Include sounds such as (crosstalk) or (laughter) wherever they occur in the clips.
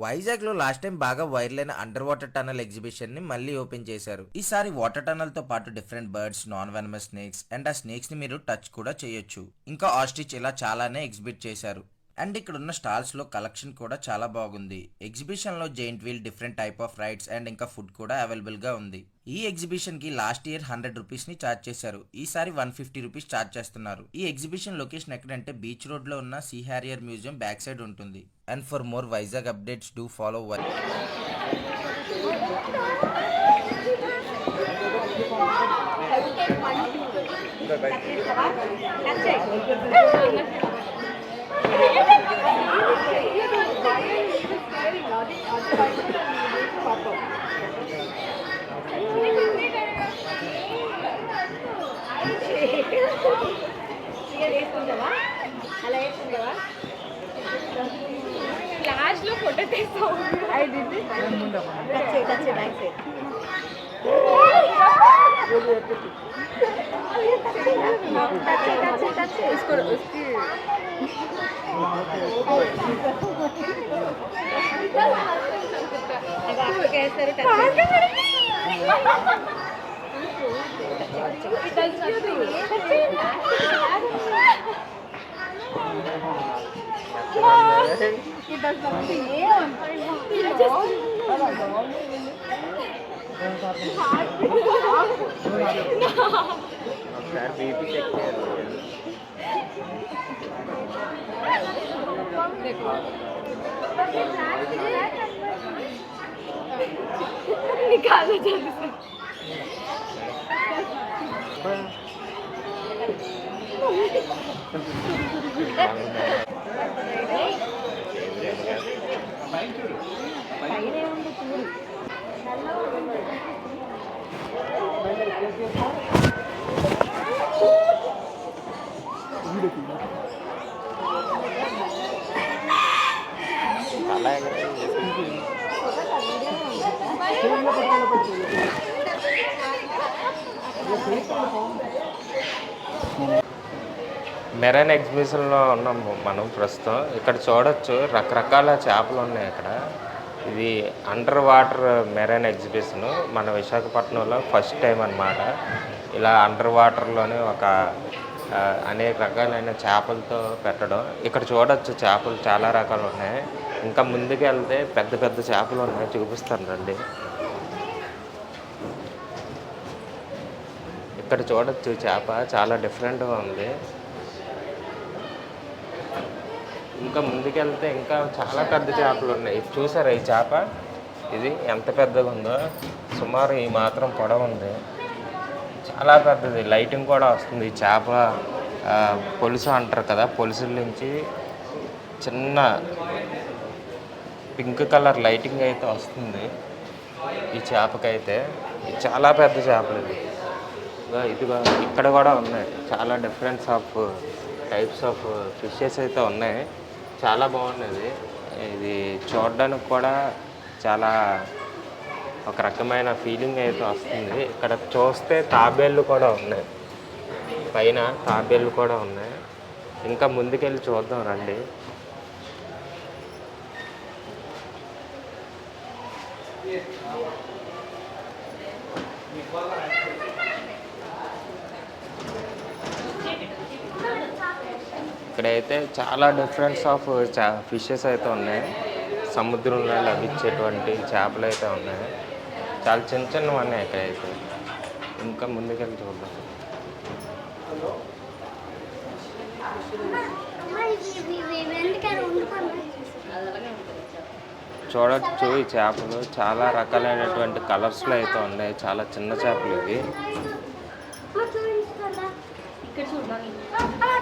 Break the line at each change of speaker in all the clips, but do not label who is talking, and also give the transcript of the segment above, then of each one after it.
వైజాగ్లో last time బాగా viral అయిన అండర్ వాటర్ టనల్ ఎగ్జిబిషన్ని మళ్ళీ ఓపెన్ చేశారు. ఈసారి వాటర్ టనల్తో పాటు different birds non venomous snakes and ఆ స్నేక్స్ని మీరు టచ్ కూడా చేయొచ్చు. ఇంకా ఆస్ట్రిచ్ ఇలా చాలానే ఎగ్జిబిట్ చేశారు. అండ్ ఇక్కడ ఉన్న స్టాల్స్లో కలెక్షన్ కూడా చాలా బాగుంది. ఎగ్జిబిషన్లో giant giant wheel different type of rides and ఇంకా ఫుడ్ కూడా అవైలబుల్గా ఉంది. ఈ ఎగ్జిబిషన్కి లాస్ట్ ఇయర్ హండ్రెడ్ రూపీస్ని ఛార్జ్ చార్జ్ చేశారు. ఈసారి వన్ ఫిఫ్టీ రూపీస్ చార్జ్ చేస్తున్నారు. ఈ ఎగ్జిబిషన్ లొకేషన్ ఎక్కడంటే బీచ్ రోడ్లో ఉన్న sea harrier museum back side ఉంటుంది. And for more Vizag updates do follow why
last లో photo It does not feel. It just.
ఒకసారి బీపీ చెక్ చేయాలి
కాదు చదువు
అలా ఎగరేసి చేసుకుంటుంది. మెరైన్ ఎగ్జిబిషన్లో ఉన్నాము మనం ప్రస్తుతం. ఇక్కడ చూడొచ్చు రకరకాల చేపలు ఉన్నాయి ఇక్కడ ఇది అండర్ వాటర్ మెరైన్ ఎగ్జిబిషన్ మన విశాఖపట్నంలో ఫస్ట్ టైం అన్నమాట. ఇలా అండర్ వాటర్లోనే ఒక అనేక రకాలైన చేపలతో పెట్టడం. ఇక్కడ చూడొచ్చు చేపలు చాలా రకాలు ఉన్నాయి. ఇంకా ముందుకు వెళ్తే పెద్ద పెద్ద చేపలు ఉన్నాయి చూపిస్తాను రండి. ఇక్కడ చూడొచ్చు చేప చాలా డిఫరెంట్గా ఉంది. ఇంకా ముందుకెళ్తే ఇంకా చాలా పెద్ద చేపలు ఉన్నాయి. చూసారా ఈ చేప? ఇది ఎంత పెద్దగా ఉందో. సుమారు ఈ మాత్రం పొడవు ఉంది. చాలా పెద్దది. లైటింగ్ కూడా వస్తుంది. ఈ చేప పొలుసు అంటారు కదా పొలుసుల నుంచి చిన్న పింక్ కలర్ లైటింగ్ అయితే వస్తుంది ఈ చేపకైతే. చాలా పెద్ద చేపలు ఇది. ఇదిగో ఇదిగో ఇక్కడ కూడా ఉన్నాయి. చాలా difference of types of fishes అయితే ఉన్నాయి. చాలా బాగున్నది ఇది చూడడానికి కూడా చాలా ఒక రకమైన ఫీలింగ్ అయితే వస్తుంది. ఇక్కడ చూస్తే తాబేళ్ళు కూడా ఉన్నాయి. పైన తాబేళ్ళు కూడా ఉన్నాయి. ఇంకా ముందుకెళ్ళి చూద్దాం రండి. ఇక్కడైతే చాలా డిఫరెన్స్ ఆఫ్ ఫిషెస్ అయితే ఉన్నాయి. సముద్రంలో లభించేటువంటి చేపలు అయితే ఉన్నాయి. చాలా చిన్న చిన్నవి ఉన్నాయి ఇక్కడైతే. ఇంకా ముందుకెళ్ళి చూద్దాం. చూడచ్చు ఈ చేపలు. చాలా రకాలైనటువంటి కలర్స్లో అయితే ఉన్నాయి. చాలా చిన్న చేపలు ఇవి.
ఇక్కడ చూడాలి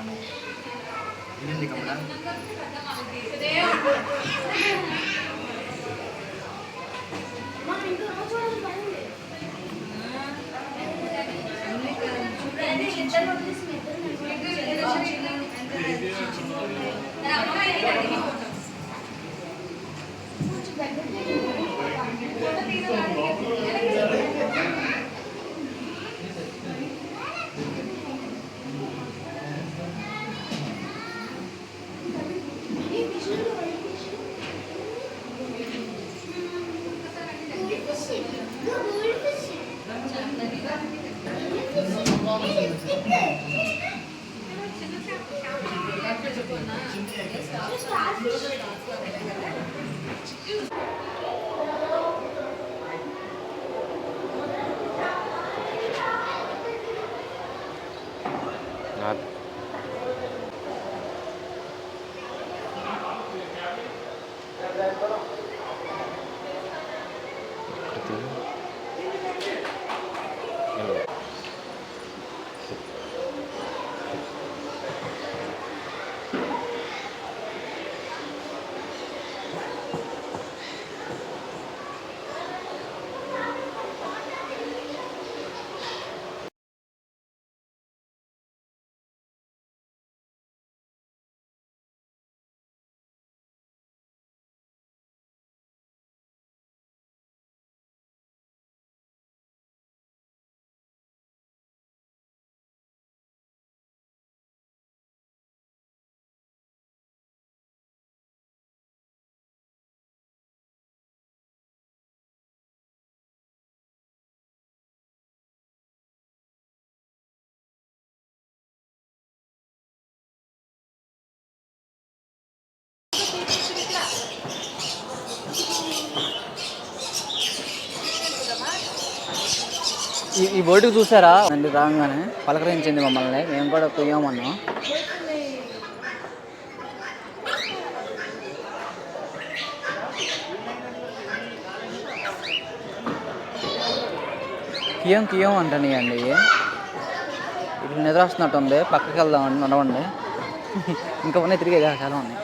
Ano?
Hindi ka mo lang? Thank you.
Ngon ఈ ఈ బోర్డుకి చూసారా? అండి రాగానే పలకరించింది మమ్మల్ని. మేము కూడా పోయామన్నాం కియం కియం అంటని అండి ఇట్లా నిద్ర వస్తున్నట్టుంది పక్కకి వెళ్దామండి నడవండి. (laughs) ఇంకా ఉన్నాయి తిరిగే చాలా ఉన్నాయి.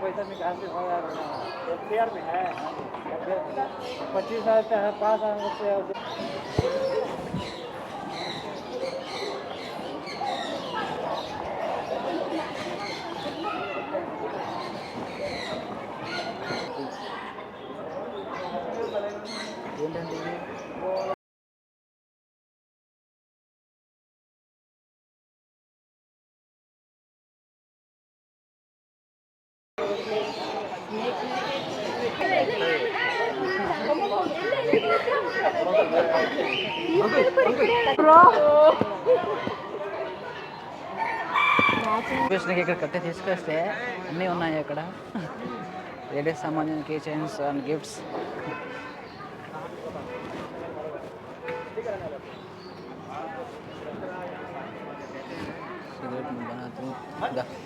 पैसा निकालते एफ़ में है पच्चीस हज़ार पाँच हज़ार ఇక్కడ కట్టే తీసుకొస్తే అన్నీ ఉన్నాయి అక్కడ. లేడీస్ సంబంధించిన key chains and gifts cigarette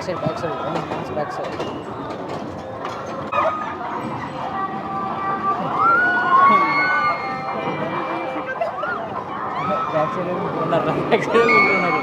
back side back side back side. Back side ఉన్నారు బ్యాక్ సైడ్ ఉంటున్నారు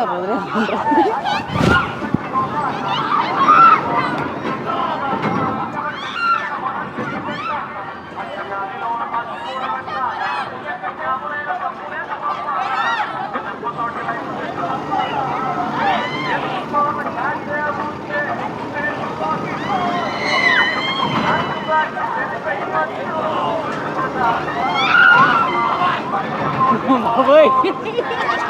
나 노래 안 들었네. Oh.